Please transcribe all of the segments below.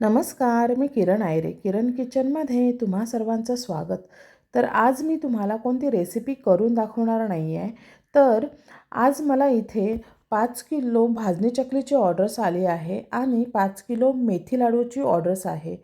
नमस्कार मी किरण आयरे. किरण किचनमध्ये तुम्हा सर्वांचं स्वागत. तर आज मी तुम्हाला कोणती रेसिपी करून दाखवणार नाही आहे तर आज मला इथे पाच किलो भाजणी चकलीची ऑर्डर्स आली आहे आणि पाच किलो मेथी लाडूची ऑर्डर्स आहे.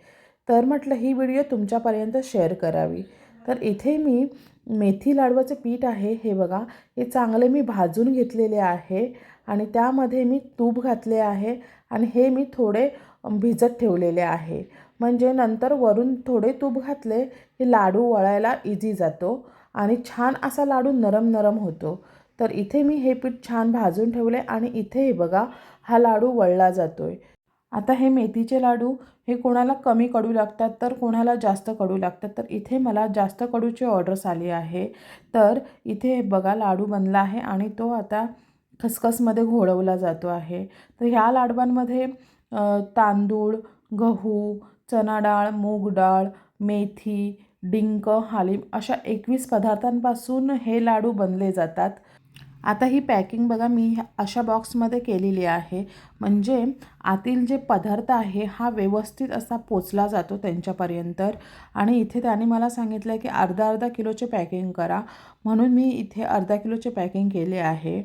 तर म्हटलं ही व्हिडिओ तुमच्यापर्यंत शेअर करावी. तर इथे मी मेथी लाडवाचं पीठ आहे. हे बघा हे चांगले मी भाजून घेतलेले आहे आणि त्यामध्ये मी तूप घातले आहे आणि हे मी थोडे भिजत ठेवलेले आहे. म्हणजे नंतर वरून थोडे तूप घातले की लाडू वळायला इझी जातो आणि छान असा लाडू नरम नरम होतो. तर इथे मी हे पीठ छान भाजून ठेवले आणि इथे हे बघा हा लाडू वळला जातो आहे आता हे मेथीचे लाडू हे कोणाला कमी कडू लागतात तर कोणाला जास्त कडू लागतात. तर इथे मला जास्त कडूची ऑर्डर्स आली आहे. तर इथे हे बघा लाडू बनला आहे आणि तो आता खसखसमध्ये घोळवला जातो आहे. तर ह्या लाडवांमध्ये तांदूळ गहू चणा डाळ मूग डाळ मेथी डिंक हालीम अशा एकवीस पदार्थांपासून हे लाडू बनले जातात. आता ही पॅकिंग बघा मी अशा बॉक्समध्ये केलेली आहे. म्हणजे आतील जे पदार्थ आहे हा व्यवस्थित असा पोचला जातो त्यांच्यापर्यंत. आणि इथे त्याने मला सांगितलं आहे की अर्धा अर्धा किलोचे पॅकिंग करा. म्हणून मी इथे अर्धा किलोचे पॅकिंग केले आहे.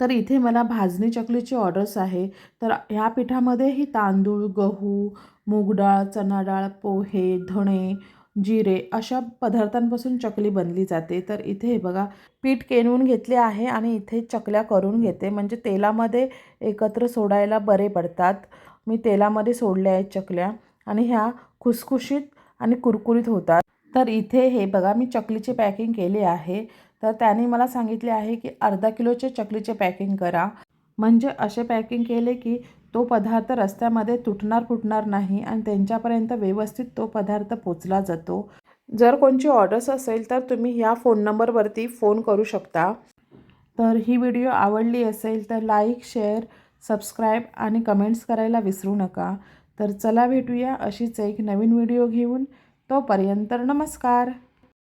तर इथे मला भाजणी चकलीची ऑर्डर्स आहे. तर ह्या पिठामध्येही तांदूळ गहू मूग डाळ चणा डाळ पोहे धणे जिरे अशा पदार्थांपासून चकली बनली जाते. तर इथे हे बघा पीठ केनवून घेतले आहे आणि इथे चकल्या करून घेते. म्हणजे तेलामध्ये एकत्र सोडायला बरे पडतात. मी तेलामध्ये सोडल्या आहेत चकल्या आणि ह्या खुसखुशीत आणि कुरकुरीत होतात. तर इथे हे बघा मी चकलीची पॅकिंग केली आहे. तर त्याने मला सांगितले आहे की अर्धा किलोचे चकलीचे पॅकिंग करा. म्हणजे असे पॅकिंग केले की तो पदार्थ रस्त्यामध्ये तुटणार फुटणार नाही आणि त्यांच्यापर्यंत व्यवस्थित तो पदार्थ पोचला जातो. जर कोणची ऑर्डर्स असेल तर तुम्ही ह्या फोन नंबरवरती फोन करू शकता. तर ही व्हिडिओ आवडली असेल तर लाईक शेअर सबस्क्राईब आणि कमेंट्स करायला विसरू नका. तर चला भेटूया अशीच एक नवीन व्हिडिओ घेऊन. तोपर्यंत नमस्कार.